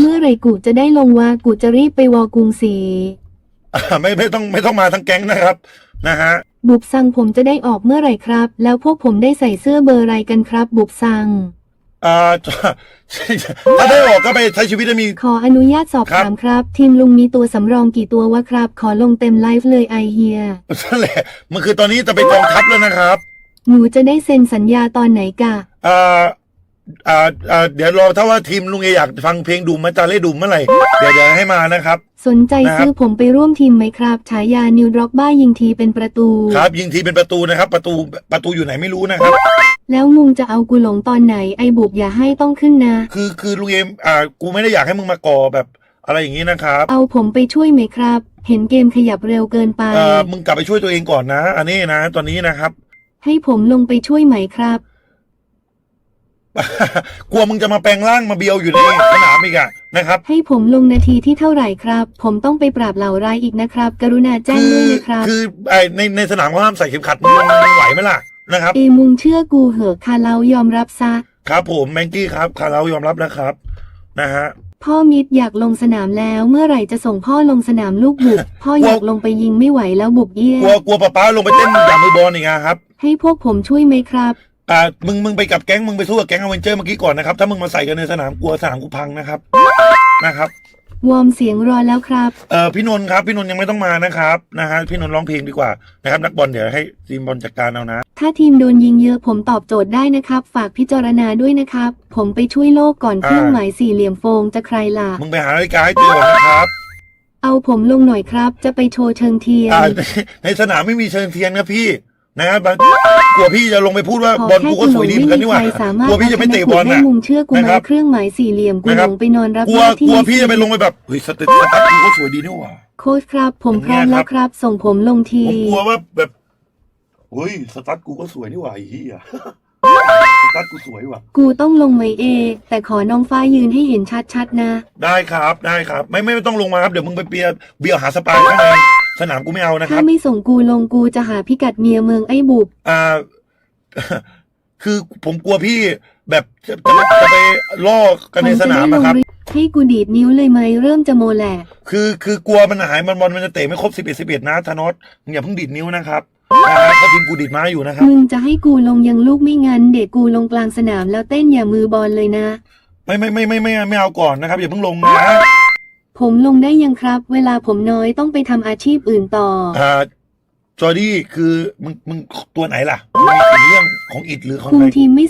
เมื่อไหรกูจะได้ลงวากูจะรีบไปวอกรุงศรีอ่าไม่ไม่ต้องไม่ต้องมาทั้งแก๊งนะครับ นะฮะ บุบซังผมจะได้ออกเมื่อไหร่ครับ แล้วพวกผมได้ใส่เสื้อเบอร์อะไรกันครับ บุบซัง อ่า ถ้าได้ออกก็ไปใช้ชีวิตให้มี ขออนุญาตสอบครับ ถามครับ ทีมลุงมีตัวสำรองกี่ตัววะครับ ขอลงเต็มไลฟ์เลยไอเฮีย นั่นแหละมันคือตอนนี้จะไปกองทัพแล้วนะครับหนูจะได้เซ็นสัญญาตอนไหนกะ อ่า อ่าอ่าเดี๋ยวรอถ้าว่าทีมลุงเออยากฟังเพลงดุมมาจาเล่ดุมเมื่อไหร่ เดี๋ยวเดี๋ยวให้มานะครับ สนใจนะครับ ซื้อผมไปร่วมทีมไหมครับ ฉายานิวร็อกบ้ายิงทีเป็นประตู ครับยิงทีเป็นประตูนะครับ ประตูประตูอยู่ไหนไม่รู้นะครับ แล้วมุงจะเอากูหลงตอนไหนไอบุบอย่าให้ต้องขึ้นนะ คือคือลุงเอมอ่า กูไม่ได้อยากให้มึงมาก่อแบบ อะไรอย่างนี้นะครับเอาผมไปช่วยไหมครับ เห็นเกมขยับเร็วเกินไป เอ่อมึงกลับไปช่วยตัวเองก่อนนะ อันนี้นะ ตอนนี้นะครับ ให้ผมลงไปช่วยไหมครับ กลัวมึงจะมาแปลงร่างมาเบียวอยู่ในสนามอีกอะนะครับ ให้ผมลงนาทีที่เท่าไหร่ครับ ผมต้องไปปราบเหล่าร้ายอีกนะครับ กรุณาแจ้งคืด้วยนะครับ คือไอในในสนามเขาห้ามใส่เข็มขัดมึงมึงไหวไหมล่ะนะครับ เอมุงเชื่อกูเหอะคาเรายอมรับซะ ครับผมแมงกี้ครับคาเรายอมรับนะครับนะฮะ พ่อมิตรอยากลงสนามแล้ว เมื่อไหร่จะส่งพ่อลงสนามลูกบุก พ่ออยากลงไปยิงไม่ไหวแล้วบุกเยี่ยกลัวกลัวป้าป้าลงไปเต้นอย่างมือบอลอีกอะครับ ให้พวกผมช่วยไหมครับ อ่ามึงมึงไปกับแก๊งมึงไปสู้กับแก๊งอเวนเจอร์เมื่อกี้ก่อนนะครับ ถ้ามึงมาใส่กันในสนามกลัวสนามกูพังนะครับนะครับ วอร์มเสียงรอแล้วครับ เอ่อพี่นนท์ครับพี่นนท์ยังไม่ต้องมานะครับนะฮะพี่นนท์ร้องเพลงดีกว่านะครับนักบอลเดี๋ยวให้ทีมบอลจัดการเอานะ ถ้าทีมโดนยิงเยอะผมตอบโจทย์ได้นะครับ ฝากพิจารณาด้วยนะครับ ผมไปช่วยโลกก่อนเครื่องหมายสี่เหลี่ยมโฟงจะใครล่ะ มึงไปหานาฬิกาให้เจอก่อนนะครับเอาผมลงหน่อยครับ จะไปโชว์เชิงเทียน อ่าในในสนามไม่มีเชิญเทียนครับพี่ นะครับบางกลัวพี่จะลงไปพูดว่าขอบอลแค่กูกูก็หสลวยงดีไม่เหมือนกันมีนี่หใคว่ารสามารถกลัวพี่จะไม่เตะบอลให้นะมุงเชื่อกูไหมนะครับเครื่องหมายสี่เหลี่ยมกูนะหคลรับงไปนอนรับกลัวหน้าที่กลัวพี่จะไปลงไปแบบเฮ้ยสเตตสตั๊ดกูก็สวยดีนี่หว่า โค้ชครับ ผมพร้อมอย่างเงี้ยแล้วครับ ส่งผมลงทีผมกลัวว่าแบบเฮ้ยสตั๊ดกูก็สวยนี่หว่าไอ้เหี้ยสตั๊ดกูสวยว่ะ กูต้องลงไหมเอ แต่ขอน้องฟ้ายืนให้เห็นชัดๆนะ ได้ครับได้ครับ ไม่ไม่ต้องลงมาครับเดี๋ยวมึงไปเบียร์เบียร์หาสปายข้างใน สนามกูไม่เอานะคถ้ารับไม่ส่งกูลงกูจะหาพิกัดเมียเมืองไอ้บุบอ่า คือผมกลัวพี่แบบจะจะไปจะไปล่อกันในสนามผนะจะครับได้ลงให้กูดีดนิ้วเลยไหมเริ่มจะโมแหละคือคือกลัวมันหายมันบอลมันจะเตะไม่ครบสิบเอ็ดสิบเอ็ดนะธนอสมึงอย่าเพิ่งดีดนิ้วนะครับนะครับเพราะทีมกูดีดม้าอยู่นะครับ มึงจะให้กูลงยังลูกไม่งั้นเด็กกูลงกลางสนามแล้วเต้นอย่ามือบอลเลยนะ ไม่ไม่ไม่ไม่ไม่ไม่เอาก่อนนะครับ อย่าเพิ่งลงนะ ผมลงได้ยังครับ เวลาผมน้อยต้องไปทำอาชีพอื่นต่อ อ่าจอร์ดี้คือมึงมึงตัวไหนล่ะมึงมีเรื่องของอิดหรือของคุมอะไรทีมไม่